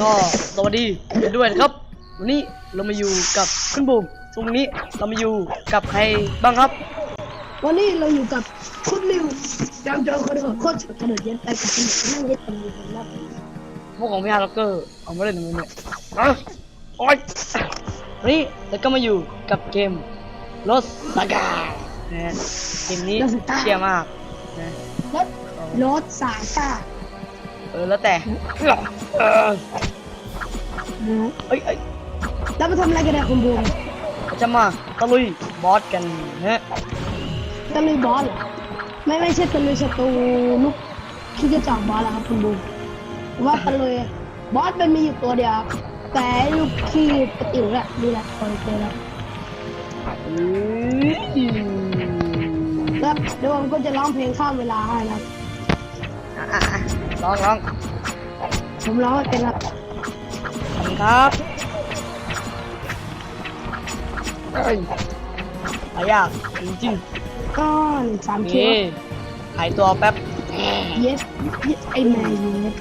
ก็สวัสดีกันด้วยนะครับ วันนี้เรามาอยู่กับคุณบูมตรงนี้เรามาอยู่กับใครบ้างครับวันนี้เราอยู่กับคุณนิวจำจองคนของโคตรกระโดดเย็นไปกับคุณนั่งเย็นกันอยู่ครับพวกของพี่ฮาร์ล็อกเกอร์เอามาเล่นทำไมเนี่ยอะโอ๊ยวันนี้เราก็มาอยู่กับเกมรถสกานะฮะเกมนี้เชียร์มากนะรถรถสายตา เออแล้วแต่เออเอ้ยเอ้ยแล้วมาทำอะไรกันนี่ยคุณบูมจะมาตะลุยบอสกันนะฮะตะลุยบอสเหรอไม่ไม่ใช่ตะลุยศัตรูลูกคิดจะจับบอสเหรอครับคุณบูมว่าตะลุยบอสมันมีอยู่ตัวเดียวครับแต่ลูกขี้กระติ๋วแหละนี่แหละคอยเจอแล้วแล้วเดี๋ยวผมก็จะร้องเพลงข้ามเวลาให้นะ รับอะอะอะลองลองผมร้องให้เป็นครับขอบคุณครับเอ้ยหายากจริงก็หนึ่งสามๆเคียนี่หายตัวแป๊บเย็ดเย็ดไอ้แม่เย็ด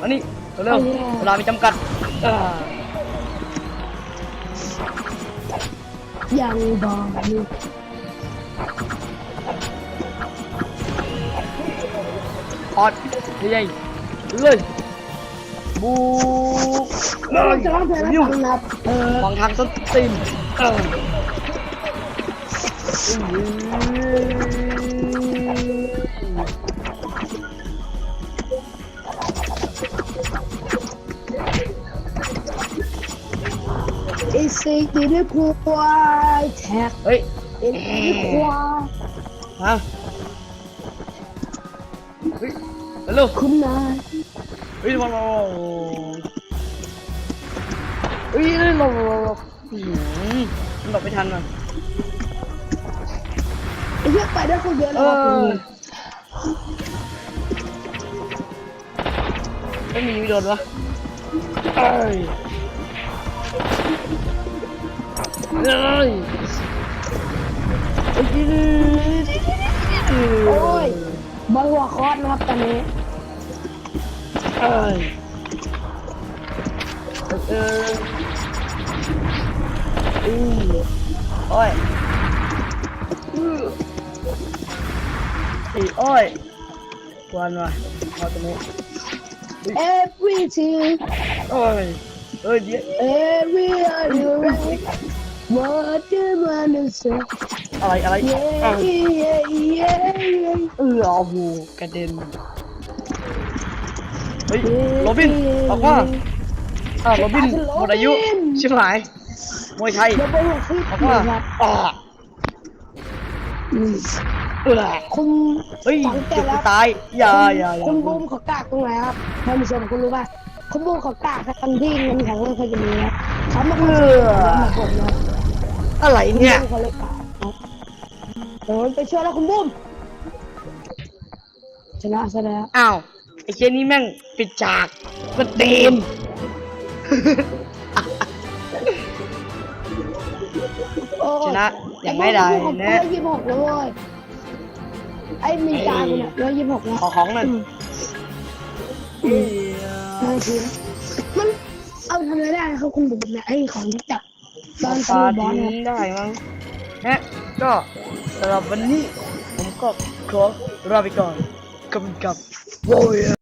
อันนี้เร็วๆเวลามีจำกัดเอ่อยังบอกอยู่ อดใหญ่ๆเลยบูเลเรายจะร้องเพลงให้ยิ้วฟังนะครับเออวางทางส้นตีนเอออื้อไอ้สิ่งที่ได้ควายแท็กเฮ้ยไอ้สิ่งที่ควายฮะ เฮ้ยเร็วคุณนายเฮ้ยมามาเฮ้ยเร็วเร็วเร็วอืมมันหลบไม่ทันอะไอ้เหี้ยไปได้คนเดียวเลเอยครับคุณไม่มีวิดีโดนวะเอ้ยเอ้ยโอ้ยบอลหัวคอร์สนะครับตอนนี้ เอ้ยเอออือโอ้ยอืออีโอ้ยกวนว่ะเอาตรงนี้ เอฟวีทีโอ้ยเอ้ยเดี๋ยวเอวีอาร์ยูไรวอเตอร์มันเซอะไรอะไรเย้เอ้ยเย้เย้เออเอาหูกระเด็นเฮ้ยโรบินออกมาอ้าวโรบินหมดอายุชิบหายมวยไทยเดี๋ยวไปหัวคลิปออกหน่มาอยครับอ่าอืมเออคุณเฮ้ยสังเกเจ็ตบแล้วตายอย่าอย่าอย่าคุณบูมเขากากตรงไหนครับท่านผู้ชมคุณรู้ป่ะคุณบูมเขากากทันที่เงินของเราเขาจะมีนะเขามาเอเพื่ออมาผมนะอะไรคุณเนี่ยบูมเขาเลยกากครับเดี๋ยวไปช่วยแล้วคุณบูมชนะซะแล้วอ้าวไอ้เจนี่แม่งปิดฉากมันเต็มโอ้ยชนะอย่างง่ายดายผมนะร้อยยี่สิบหกแล้วเว้ยไอ้มีจานกูเนี่ยร้อยยี่สิบหกนะขอของหน่อยน่าชิมมันเอาทำอะไรได้นะครับคุณบุ๋มเนี่ยไอ้ของที่จับตอนปลาทำบอลทิ้เนี่ยงได้มั้งฮะก็สำหรับวันนี้ผมก็ขอลาไปก่อนกับกับโว้ย